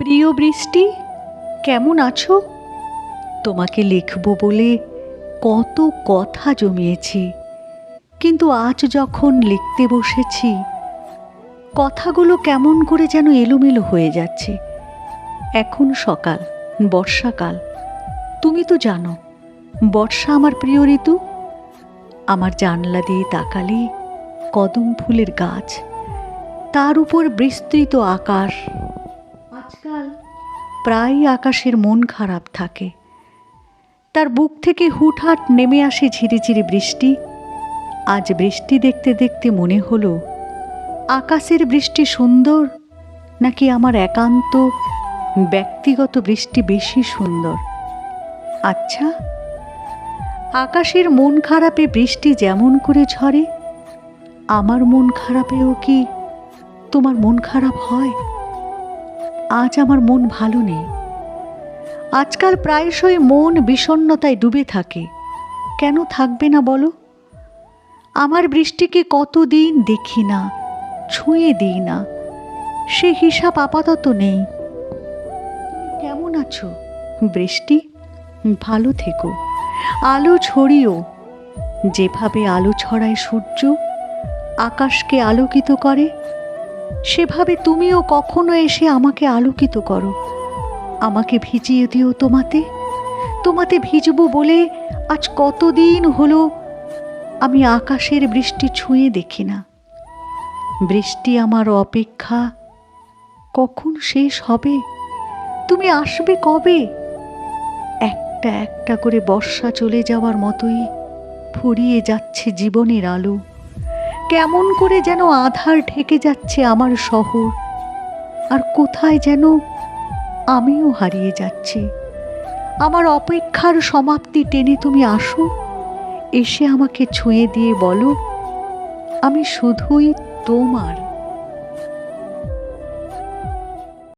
প্রিয় বৃষ্টি, কেমন আছো? তোমাকে লিখব বলে কত কথা জমিয়েছি, কিন্তু আজ যখন লিখতে বসেছি, কথাগুলো কেমন করে যেন এলোমেলো হয়ে যাচ্ছে। এখন সকাল, বর্ষাকাল। তুমি তো জানো, বর্ষা আমার প্রিয় ঋতু। আমার জানলা দিয়ে তাকালে কদম ফুলের গাছ, তার উপর বিস্তৃত আকাশ আজকাল প্রায়ই আকাশের মন খারাপ থাকে। তার বুক থেকে হুটহাট নেমে আসে ঝিরিঝিরি বৃষ্টি। আজ বৃষ্টি দেখতে দেখতে মনে হলো, আকাশের বৃষ্টি সুন্দর নাকি আমার একান্ত, ব্যক্তিগত বৃষ্টি বেশি সুন্দর? আচ্ছা আকাশের মন খারাপে বৃষ্টি যেমন করে ঝরে, আমার মন খারাপেও কি তোমার মন খারাপ হয়? আজ আমার মন ভালো নেই। আজকাল প্রায়শই মন বিষণ্ণতায় ডুবে থাকে। কেন থাকবে না বলো? আমার বৃষ্টিকে কতদিন দেখি না, ছুঁয়ে দিই না। সে হিসাব আপাতত নেই। কেমন আছো? বৃষ্টি? ভালো থেকো। আলো ছড়িও। যেভাবে আলো ছড়ায় সূর্য, আকাশকে আলোকিত করে সেভাবে তুমিও কখনো এসে আমাকে আলোকিত করো। আমাকে ভিজিয়ে দিও তোমাতে। তোমাতে ভিজবো বলে আজ কতদিন হলো আমি আকাশের বৃষ্টি ছুঁয়ে দেখি না। বৃষ্টি আমার অপেক্ষা কখন শেষ হবে? তুমি আসবে কবে? একটা একটা করে বর্ষা চলে যাওয়ার মতোই ফুরিয়ে যাচ্ছে জীবনের আলো। কেমন করে যেন আধার ঢেকে যাচ্ছে আমার শহর? আর কোথায় যেন আমিও হারিয়ে যাচ্ছি। আমার অপেক্ষার সমাপ্তি টেনে তুমি আসো, এসে আমাকে ছুঁয়ে দিয়ে বলো, আমি শুধুই তোমার।